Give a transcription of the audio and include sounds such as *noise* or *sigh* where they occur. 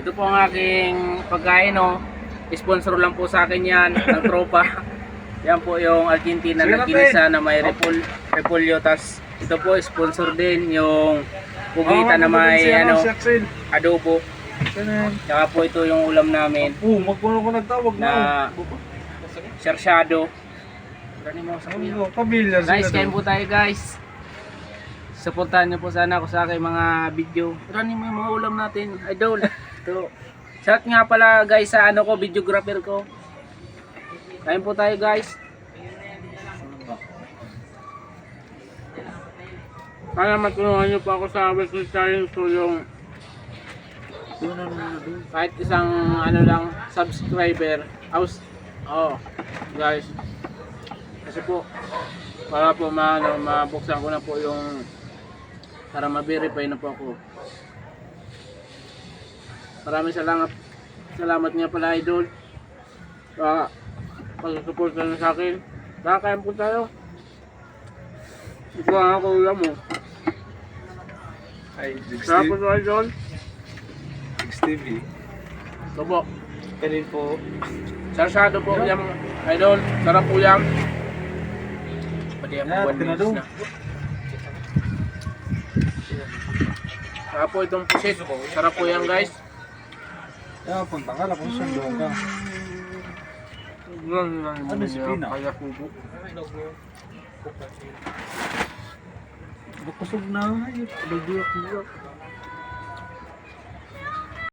Ito po ang aking pagkain, no? Sponsor lang po sa akin yan, ng *laughs* tropa. Yan po yung Argentina na kinisa na may repul repulyo. Tas ito po, sponsor din yung pugita na may ano, Axel. adobo. Tsaka po ito yung ulam namin Oh, magpuno ko nagtawag na sersyado. Ano mo sa kuya? Ano, pamilya Guys, sila kain po tayo guys. Supportahan niyo po sana ako sa aking mga video. Rani mo yung mga ulam natin, idol. *laughs* Ito. Shout nga pala guys sa ano ko, videographer ko. Kain po tayo guys. Sana matulungan niyo po ako sa weekly challenge ko yung kahit isang ano lang subscriber. Aus oh, guys. Kasi po para po ma ano, mabuksan ko na po yung para ma-verify na po ako. Maraming salamat salamat nga pala idol sa pag-support na sa akin. Kakain po tayo. Ito ang ako ulam mo. Ay, Sarap po 60 ito idol. TV. Ito po. Kanin po. Sarsado po yan idol. Sarap po yan. Po one minutes tinadong. na. Sarap po itong pusit. Sarap po yan guys. Kaya punta ka lang kung sundo ka. Ano si Pina? Kaya po. Bukusog na. Nagbiyak-biyak.